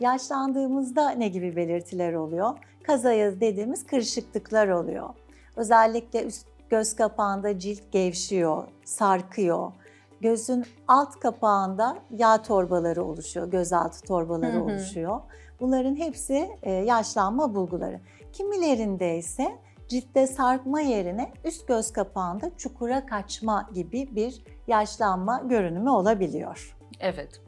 Yaşlandığımızda ne gibi belirtiler oluyor? Kazayız dediğimiz kırışıklıklar oluyor. Özellikle üst göz kapağında cilt gevşiyor, sarkıyor. Gözün alt kapağında yağ torbaları oluşuyor, gözaltı torbaları Hı hı. oluşuyor. Bunların hepsi e, yaşlanma bulguları. Kimilerinde ise ciltte sarkma yerine üst göz kapağında çukura kaçma gibi bir yaşlanma görünümü olabiliyor. Evet.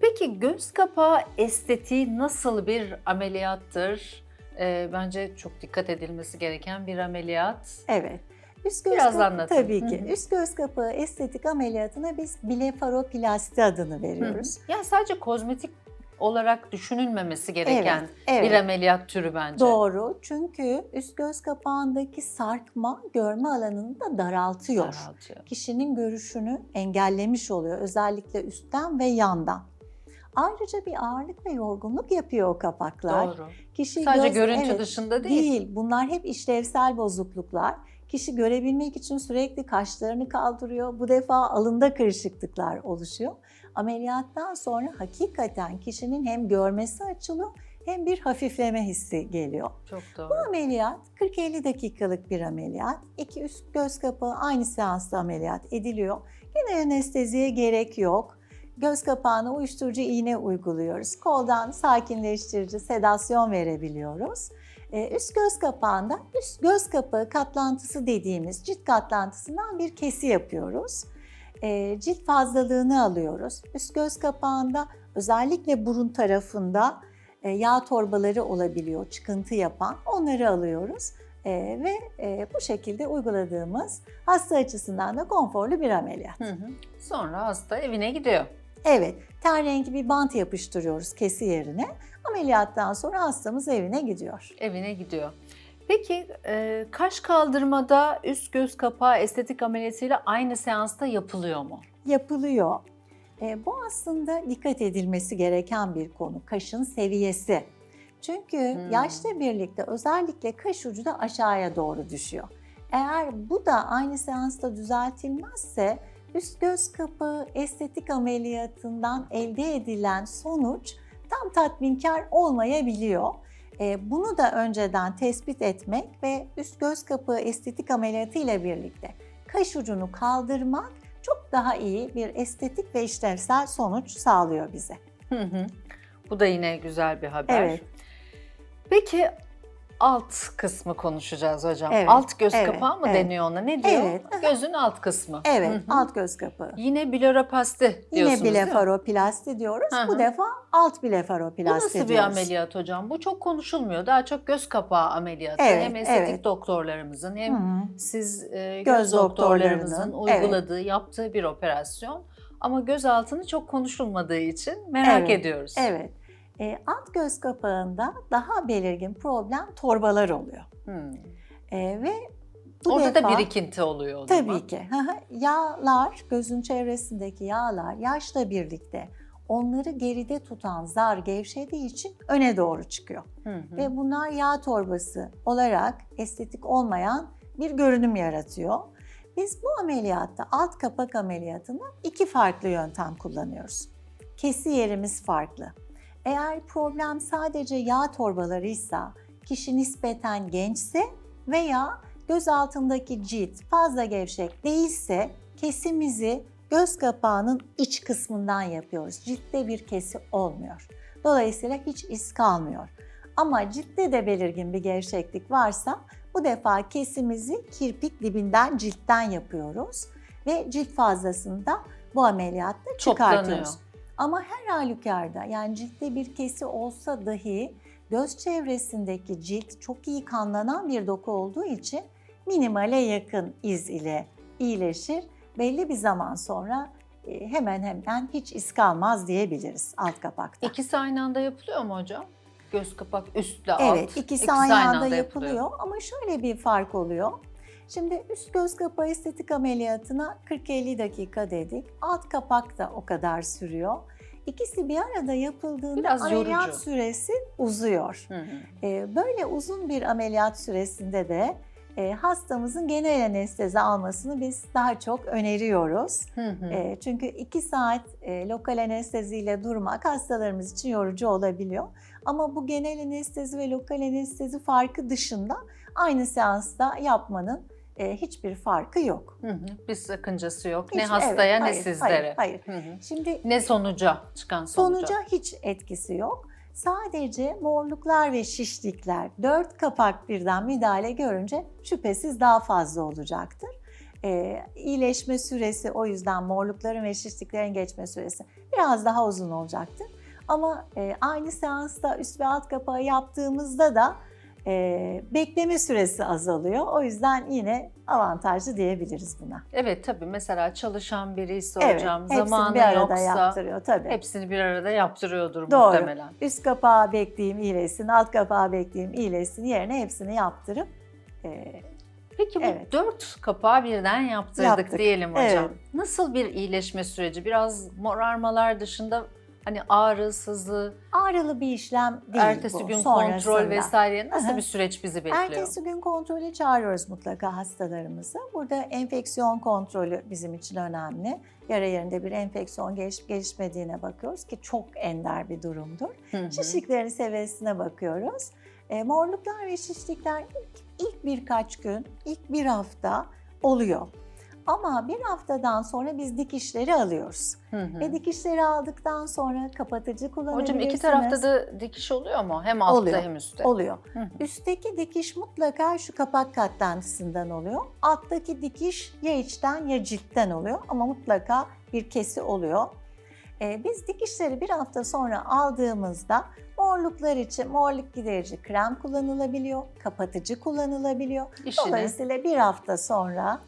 Peki göz kapağı estetiği nasıl bir ameliyattır? Ee, bence çok dikkat edilmesi gereken bir ameliyat. Evet. Üst göz Biraz kapağı- anlatın. Tabii ki. Hı hı. Üst göz kapağı estetik ameliyatına biz blefaroplasti adını veriyoruz. Yani sadece kozmetik olarak düşünülmemesi gereken Evet, evet. bir ameliyat türü bence. Doğru. Çünkü üst göz kapağındaki sarkma görme alanını da daraltıyor. Daraltıyor. Kişinin görüşünü engellemiş oluyor. Özellikle üstten ve yandan. Ayrıca bir ağırlık ve yorgunluk yapıyor o kapaklar. Doğru. Kişi Sadece göz- görüntü evet, dışında değil. Değil. Bunlar hep işlevsel bozukluklar. Kişi görebilmek için sürekli kaşlarını kaldırıyor. Bu defa alında kırışıklıklar oluşuyor. Ameliyattan sonra hakikaten kişinin hem görmesi açılıyor hem bir hafifleme hissi geliyor. Çok doğru. Bu ameliyat 40-50 dakikalık bir ameliyat. İki üst göz kapağı aynı seansta ameliyat ediliyor. Genel anesteziye gerek yok. Göz kapağına uyuşturucu iğne uyguluyoruz. Koldan sakinleştirici sedasyon verebiliyoruz. Ee, Üst göz kapağında üst göz kapağı katlantısı dediğimiz cilt katlantısından bir kesi yapıyoruz. Ee, Cilt fazlalığını alıyoruz. Üst göz kapağında özellikle burun tarafında e, yağ torbaları olabiliyor, çıkıntı yapan. Onları alıyoruz E, ve e, bu şekilde uyguladığımız hasta açısından da konforlu bir ameliyat. Hı hı. Sonra hasta evine gidiyor. Evet, ten rengi bir bant yapıştırıyoruz kesi yerine. Ameliyattan sonra hastamız evine gidiyor. Evine gidiyor. Peki e, kaş kaldırmada üst göz kapağı estetik ameliyatıyla aynı seansta yapılıyor mu? Yapılıyor. E, bu aslında dikkat edilmesi gereken bir konu, kaşın seviyesi. Çünkü Hmm. yaşla birlikte özellikle kaş ucu da aşağıya doğru düşüyor. Eğer bu da aynı seansta düzeltilmezse üst göz kapağı estetik ameliyatından elde edilen sonuç tam tatminkar olmayabiliyor. E, bunu da önceden tespit etmek ve üst göz kapağı estetik ameliyatı ile birlikte kaş ucunu kaldırmak çok daha iyi bir estetik ve işlevsel sonuç sağlıyor bize. Hı hı. Bu da yine güzel bir haber. Evet. Peki alt kısmı konuşacağız hocam. Evet, Alt göz evet, kapağı mı evet. deniyor ona? Ne diyor? Evet. Gözün alt kısmı. Evet, Hı hı. alt göz kapağı. Yine bloropasti diyorsunuz Yine blefaroplasti diyoruz. Hı hı. Bu defa alt Bu blefaroplasti nasıl bir diyoruz. ameliyat hocam? Bu çok konuşulmuyor. Daha çok göz kapağı ameliyatı. Evet, hem estetik evet. doktorlarımızın hem Hı hı. siz e, Göz göz, doktorlarımızın doktorlarının, evet. uyguladığı, yaptığı bir operasyon. Ama göz altını çok konuşulmadığı için merak Evet, ediyoruz. Evet. E, alt göz kapağında daha belirgin problem torbalar oluyor. Hmm. E, ve bu Orada defa, da birikinti oluyor o zaman. Tabii ki. Yağlar, gözün çevresindeki yağlar yaşla birlikte onları geride tutan zar gevşediği için öne doğru çıkıyor. Hı hı. Ve bunlar yağ torbası olarak estetik olmayan bir görünüm yaratıyor. Biz bu ameliyatta alt kapak ameliyatında iki farklı yöntem kullanıyoruz. Kesi yerimiz farklı. Eğer problem sadece yağ torbalarıysa, kişi nispeten gençse veya göz altındaki cilt fazla gevşek değilse kesimizi göz kapağının iç kısmından yapıyoruz. Ciltte bir kesi olmuyor. Dolayısıyla hiç iz kalmıyor. Ama ciltte de belirgin bir gevşeklik varsa bu defa kesimizi kirpik dibinden ciltten yapıyoruz ve cilt fazlasını da bu ameliyatta çıkartıyoruz. Toplanıyor. Ama her halükarda yani ciltte bir kesi olsa dahi göz çevresindeki cilt çok iyi kanlanan bir doku olduğu için minimale yakın iz ile iyileşir. Belli bir zaman sonra e, hemen hemen hiç iz kalmaz diyebiliriz alt kapakta. İkisi aynı anda yapılıyor mu hocam? Göz kapak üstle alt. Evet, ikisi, aynı, anda, yapılıyor. ama şöyle bir fark oluyor. Şimdi üst göz kapağı estetik ameliyatına 40-50 dakika dedik. Alt kapak da o kadar sürüyor. İkisi bir arada yapıldığında Biraz ameliyat yorucu. süresi uzuyor. Hı hı. Ee, Böyle uzun bir ameliyat süresinde de e, hastamızın genel anestezi almasını biz daha çok öneriyoruz. Hı hı. E, çünkü 2 saat e, lokal anesteziyle durmak hastalarımız için yorucu olabiliyor. Ama bu genel anestezi ve lokal anestezi farkı dışında aynı seansta yapmanın e, hiçbir farkı yok. Hı hı. Bir sakıncası yok. ne Hiç- hastaya evet, ne hayır, sizlere. Hayır, Hı hayır. hı. Şimdi Ne sonuca çıkan sonuca. sonuca hiç etkisi yok. Sadece morluklar ve şişlikler dört kapak birden müdahale görünce şüphesiz daha fazla olacaktır. Ee, iyileşme süresi o yüzden morlukların ve şişliklerin geçme süresi biraz daha uzun olacaktır. Ama e, aynı seansta üst ve alt kapağı yaptığımızda da e, bekleme süresi azalıyor. O yüzden yine avantajlı diyebiliriz buna. Evet tabii mesela çalışan birisi Evet, hocam zamanı bir arada yoksa yaptırıyor tabii. hepsini bir arada yaptırıyordur Doğru. muhtemelen. Üst kapağı bekleyeyim iyileşsin, alt kapağı bekleyeyim iyileşsin yerine hepsini yaptırıp e, Peki bu Evet. dört kapağı birden yaptırdık Yaptık. diyelim hocam. Evet. Nasıl bir iyileşme süreci? Biraz morarmalar dışında hani ağrı, sızı, ağrılı bir işlem değil ertesi bu gün sonrasında. kontrol vesaire nasıl Aha. bir süreç bizi bekliyor? Ertesi gün kontrole çağırıyoruz mutlaka hastalarımızı. Burada enfeksiyon kontrolü bizim için önemli. Yara yerinde bir enfeksiyon gelişip gelişmediğine bakıyoruz ki çok ender bir durumdur. Hı hı. Şişliklerin seviyesine bakıyoruz. E, morluklar ve şişlikler ilk, ilk birkaç gün, ilk bir hafta oluyor. Ama bir haftadan sonra biz dikişleri alıyoruz. Hı hı. Ve dikişleri aldıktan sonra kapatıcı kullanabilirsiniz. Hocam iki tarafta da dikiş oluyor mu? Hem altta Oluyor. hem üstte. oluyor. Hı hı. Üstteki dikiş mutlaka şu kapak katlantısından oluyor. Alttaki dikiş ya içten ya ciltten oluyor ama mutlaka bir kesi oluyor. Ee, biz dikişleri bir hafta sonra aldığımızda morluklar için morluk giderici krem kullanılabiliyor, kapatıcı kullanılabiliyor. İşine. Dolayısıyla bir hafta sonra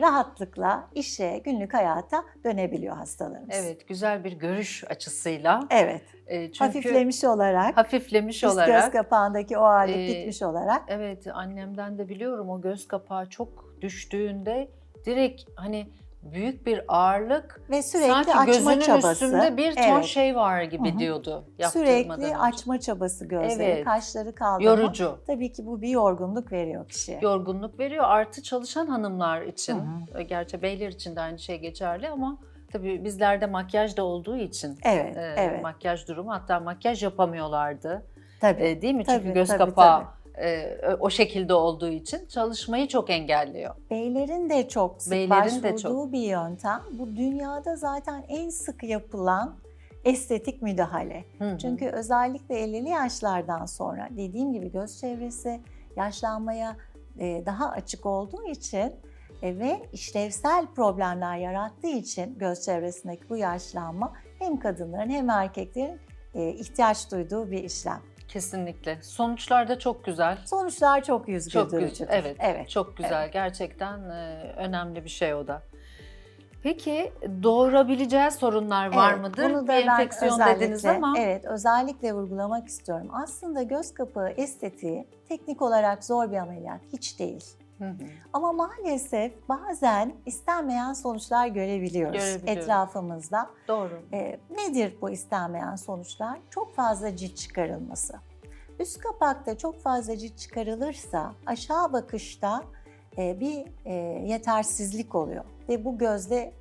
rahatlıkla işe, günlük hayata dönebiliyor hastalarımız. Evet, güzel bir görüş açısıyla. Evet. E, çünkü Hafiflemiş olarak, hafiflemiş üst göz olarak. kapağındaki o ağırlık Ee, gitmiş olarak Evet, annemden de biliyorum o göz kapağı çok düştüğünde direkt hani büyük bir ağırlık ve sürekli sanki açma gözünün çabası. üstünde bir ton Evet. şey var gibi Hı hı. diyordu Sürekli önce. açma çabası gözleri, Evet. kaşları kaldırma. Yorucu. Tabii ki bu bir yorgunluk veriyor kişiye. Yorgunluk veriyor. Artı çalışan hanımlar için, Hı e, gerçi beyler için de aynı şey geçerli ama tabii bizlerde makyaj da olduğu için Evet, e, evet. makyaj durumu hatta makyaj yapamıyorlardı. Tabii. E, değil mi? Çünkü Tabii, göz tabii, kapağı e, o şekilde olduğu için çalışmayı çok engelliyor. Beylerin de çok sık Beylerin de başvurduğu bir yöntem. Bu dünyada zaten en sık yapılan estetik müdahale. Hı hı. Çünkü özellikle 50'li yaşlardan sonra dediğim gibi göz çevresi yaşlanmaya e, daha açık olduğu için e, ve işlevsel problemler yarattığı için göz çevresindeki bu yaşlanma hem kadınların hem erkeklerin e, ihtiyaç duyduğu bir işlem. Kesinlikle. Sonuçlar da çok güzel. Sonuçlar çok yüz Çok güzel. Evet, evet. Çok güzel. Gerçekten e, önemli bir şey o da. Peki doğurabileceği sorunlar var Evet, mıdır? Bunu bir da ben enfeksiyon dediniz özellikle- ama Evet, özellikle vurgulamak istiyorum. Aslında göz kapağı estetiği teknik olarak zor bir ameliyat hiç değil. Hı hı. Ama maalesef bazen istenmeyen sonuçlar görebiliyoruz, Görebiliyoruz. etrafımızda. doğru. Ee, nedir bu istenmeyen sonuçlar? Çok fazla cilt çıkarılması. Üst kapakta çok fazla cilt çıkarılırsa aşağı bakışta e, bir e, yetersizlik oluyor ve bu gözde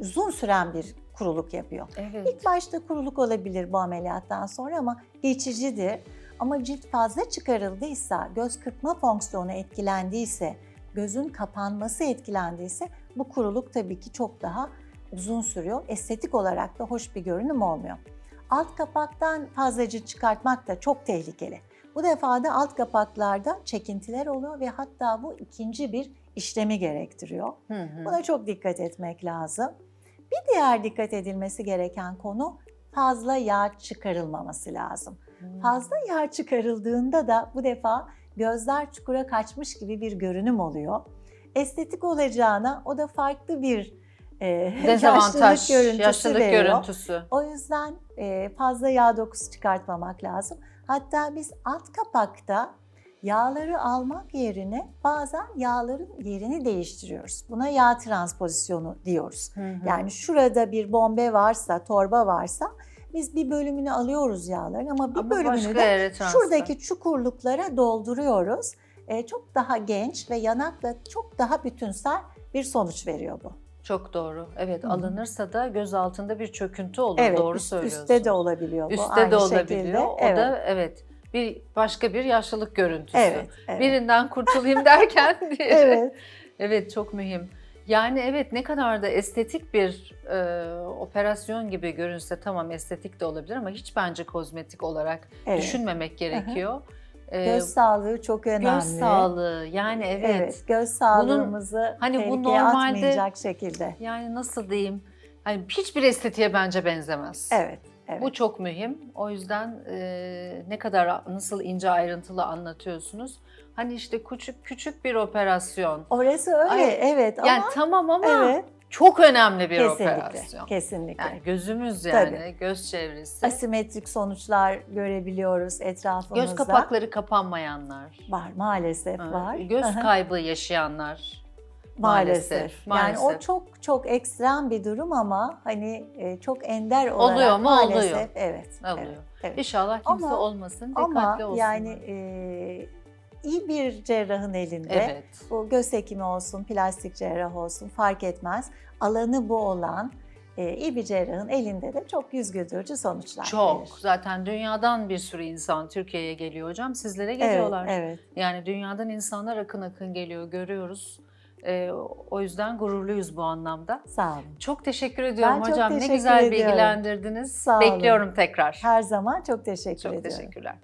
uzun süren bir kuruluk yapıyor. Evet. İlk başta kuruluk olabilir bu ameliyattan sonra ama geçicidir. Ama cilt fazla çıkarıldıysa, göz kırpma fonksiyonu etkilendiyse, gözün kapanması etkilendiyse bu kuruluk tabii ki çok daha uzun sürüyor. Estetik olarak da hoş bir görünüm olmuyor. Alt kapaktan fazla cilt çıkartmak da çok tehlikeli. Bu defa da alt kapaklarda çekintiler oluyor ve hatta bu ikinci bir işlemi gerektiriyor. Hı hı. Buna çok dikkat etmek lazım. Bir diğer dikkat edilmesi gereken konu fazla yağ çıkarılmaması lazım. Fazla yağ çıkarıldığında da bu defa gözler çukura kaçmış gibi bir görünüm oluyor. Estetik olacağına o da farklı bir e, Dezavantaj, yaşlılık görüntüsü yaşlılık veriyor. görüntüsü. O yüzden e, fazla yağ dokusu çıkartmamak lazım. Hatta biz alt kapakta yağları almak yerine bazen yağların yerini değiştiriyoruz. Buna yağ transpozisyonu diyoruz. Hı hı. Yani şurada bir bombe varsa, torba varsa biz bir bölümünü alıyoruz yağların ama bir Ama bölümünü de şuradaki çukurluklara dolduruyoruz. e, çok daha genç ve yanakla çok daha bütünsel bir sonuç veriyor bu. Çok doğru. Evet Hı alınırsa da göz altında bir çöküntü olur. Evet, doğru üst- söylüyorsun. üstte de olabiliyor bu. Üstte aynı de olabiliyor. şekilde. O evet. da evet bir başka bir yaşlılık görüntüsü. Evet, evet. Birinden kurtulayım derken diğeri. evet. Evet çok mühim. Yani evet ne kadar da estetik bir e, operasyon gibi görünse tamam estetik de olabilir ama hiç bence kozmetik olarak evet. düşünmemek gerekiyor. E, Göz sağlığı çok önemli. göz sağlığı yani evet. Evet, göz sağlığımızı hani bu normalde- atmayacak şekilde. Yani nasıl diyeyim? Hani hiçbir estetiğe bence benzemez. Evet, evet. Bu çok mühim. O yüzden e, ne kadar nasıl ince ayrıntılı anlatıyorsunuz. Hani işte küçük küçük bir operasyon. Orası öyle, Ay, evet Yani ama tamam ama evet, çok önemli bir kesinlikle, operasyon. kesinlikle. Yani gözümüz yani, Tabii. göz çevresi. Asimetrik sonuçlar görebiliyoruz etrafımızda. Göz kapakları kapanmayanlar. var maalesef Ha, var. Göz kaybı yaşayanlar. maalesef. maalesef, Yani o maalesef. çok çok ekstrem bir durum ama hani e, çok ender olarak Oluyor mu? maalesef Oluyor. evet. Oluyor. Evet, evet. İnşallah kimse Ama- olmasın, dikkatli Ama olsun. yani e, iyi bir cerrahın elinde evet. bu göz hekimi olsun, plastik cerrah olsun fark etmez. Alanı bu olan e, iyi bir cerrahın elinde de çok yüz güldürücü sonuçlar Çok. verir. Zaten dünyadan bir sürü insan Türkiye'ye geliyor hocam. Sizlere Evet, geliyorlar. evet. Yani dünyadan insanlar akın akın geliyor, görüyoruz. Ee, o yüzden gururluyuz bu anlamda. Sağ olun. Çok teşekkür ediyorum çok hocam. Ne güzel ediyorum. bilgilendirdiniz. Sağ olun. Bekliyorum tekrar. Her zaman çok teşekkür Çok ediyorum. teşekkürler.